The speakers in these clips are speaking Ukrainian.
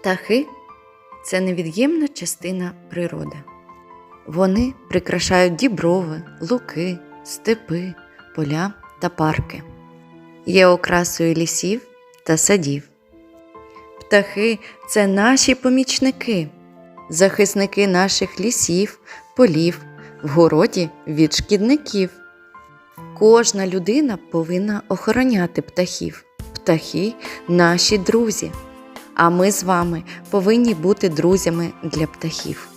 Птахи це невід'ємна частина природи. Вони прикрашають діброви, луки, степи, поля та парки. Є окрасою лісів та садів. Птахи це наші помічники, захисники наших лісів, полів, в городі від шкідників. Кожна людина повинна охороняти птахів. Птахи наші друзі. А ми з вами повинні бути друзями для птахів,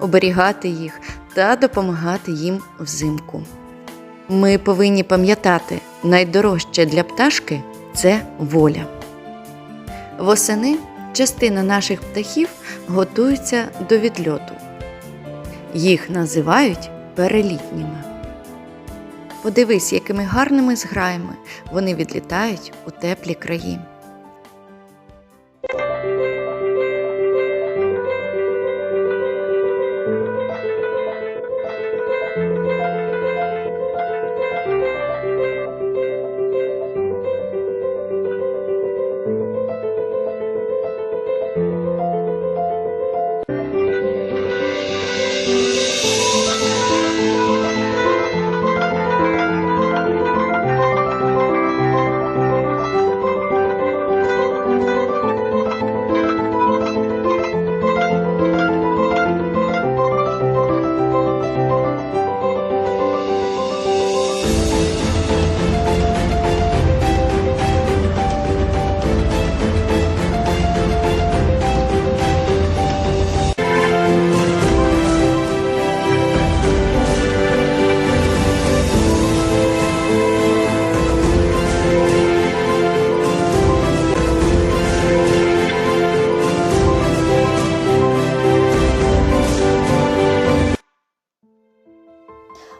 оберігати їх та допомагати їм взимку. Ми повинні пам'ятати, найдорожче для пташки це воля. Восени частина наших птахів готується до відльоту. Їх називають перелітніми. Подивись, якими гарними зграями вони відлітають у теплі краї.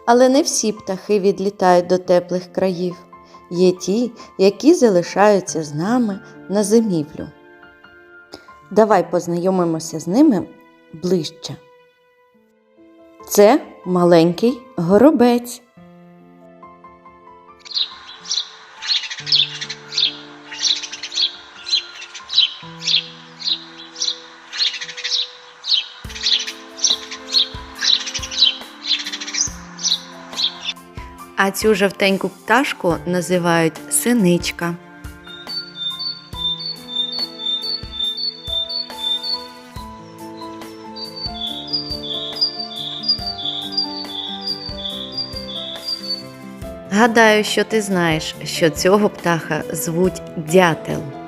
Але не всі птахи відлітають до теплих країв. Є ті, які залишаються з нами на зимівлю. Давай познайомимося з ними ближче. Це маленький горобець. А цю жовтеньку пташку називають синичка. Гадаю, що ти знаєш, що цього птаха звуть дятел.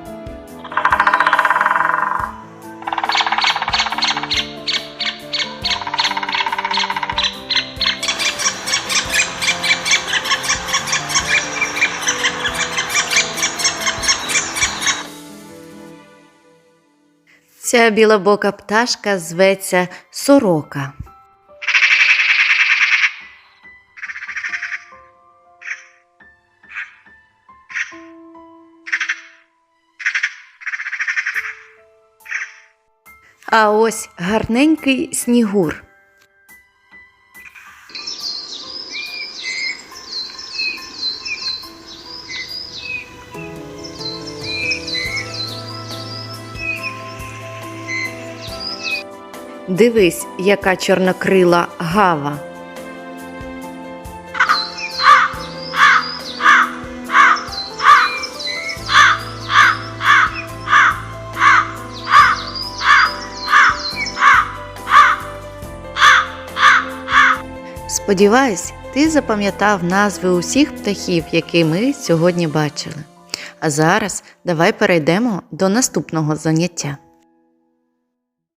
Ця білобока пташка зветься сорока. А ось гарненький снігур. Дивись, яка чорнокрила гава. Сподіваюсь, ти запам'ятав назви усіх птахів, які ми сьогодні бачили. А зараз давай перейдемо до наступного заняття.